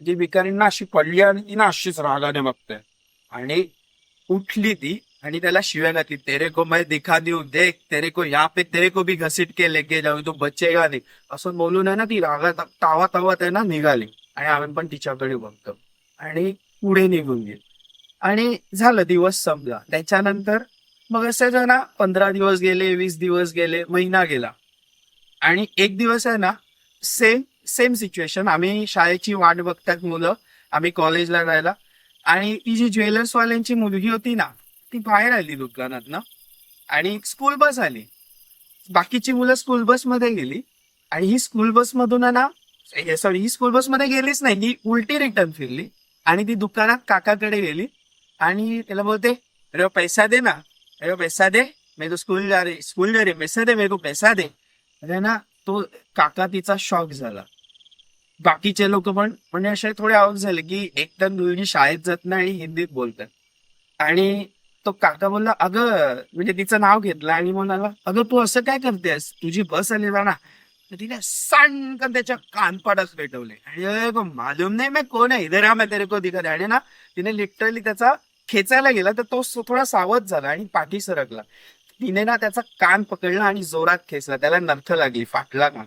ती भिकारींना अशी पडली आणि ती ना अशीच रागाने बघते आणि उठली ती आणि त्याला शिव्या घातली तेरे को मैं दिखा देऊ देख तेरे को या पे तेरे को भी घसीट के लेके जाऊ तू बचेगा नाही. असं बोलून आहे ना ती रागा तावा तावा त्यांना ना निघाली. आणि आम्ही पण तिच्याकडे बघतो. आणि पुढे निघून गेली. आणि झालं दिवस संपला. त्याच्यानंतर मग असं ना पंधरा दिवस गेले वीस दिवस गेले महिना गेला. आणि एक दिवस आहे ना सेम सेम सिच्युएशन आम्ही शाळेची वाट बघतात मुलं. आम्ही कॉलेजला जायला. आणि ती जी ज्वेलर्सवाल्यांची मुलगी होती ना ती बाहेर आली दुकानात ना आणि स्कूल बस आली. बाकीची मुलं स्कूल बसमध्ये गेली. आणि ही स्कूल बसमधून आहे ना सॉरी ही स्कूल बसमध्ये गेलीच नाही. ही उलटी रिटर्न फिरली. आणि ती दुकानात काकाकडे गेली. आणि त्याला बोलते अरे हो, पैसा दे ना. अरे हो, पैसा दे. मी तो स्कूल जा रे स्कूल जा रे. पैसा दे मेरे को पैसा दे. अरे ना तो काका तिचा शॉक झाला. बाकीचे लोक पण म्हणजे असे थोडे आवाज झाले की एक तर मुलगी शाळेत जात नाही आणि हिंदीत बोलतात. आणि तो काका बोलला अगं म्हणजे तिचं नाव घेतलं आणि म्हणाला अगं तू असं काय करतेस? तुझी बस आली ना. तर तिने सणकन त्याच्या कानपाडच पेटवले. आणि अरे मालूम नाही मी कोण आहे. इधर आ मैं तेरे को दिखा आणि ना तिने लिटरली त्याचा खेचायला गेला तर तो थोडा सावध झाला आणि पाठी सरकला. तिने ना त्याचा कान पकडला आणि जोरात खेचला. त्याला नर्थ लागली फाटला कान.